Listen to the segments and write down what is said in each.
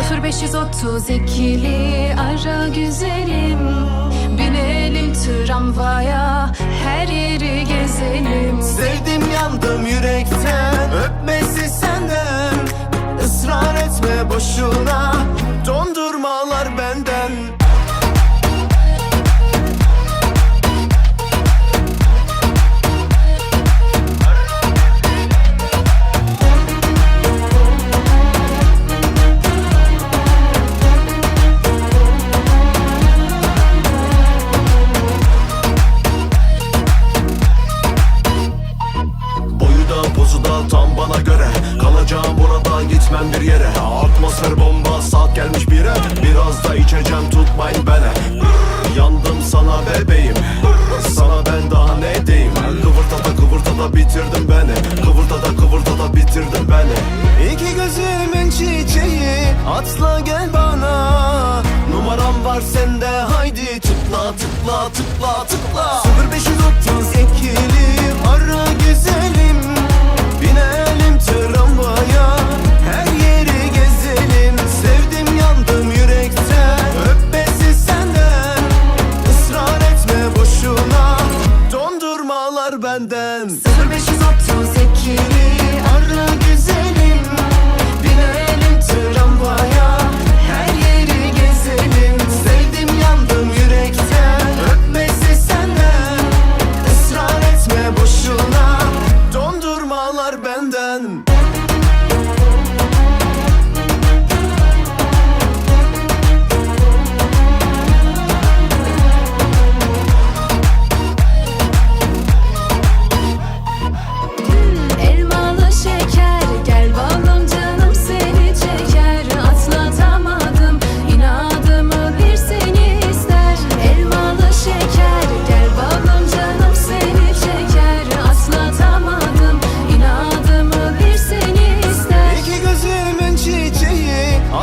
0532'li ara güzelim. Binelim tramvaya her yeri gezelim. Sevdim yandım yürekten Kalacağım burada gitmem bir yere. Atmosfer bomba saat gelmiş bire. Biraz da içeceğim tutmayın beni. Yandım sana bebeğim. Sana ben daha ne diyeyim? Kıvırtada kıvırtada bitirdin beni. Kıvırtada kıvırtada bitirdin beni. İki gözümün çiçeği Atla gel bana. Numaram var sende haydi tıkla tıkla tıkla tıkla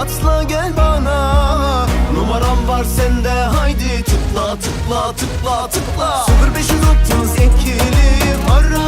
atla gel bana. Numaram var sende. Haydi tıkla tıkla tıkla tıkla. 0532'li ara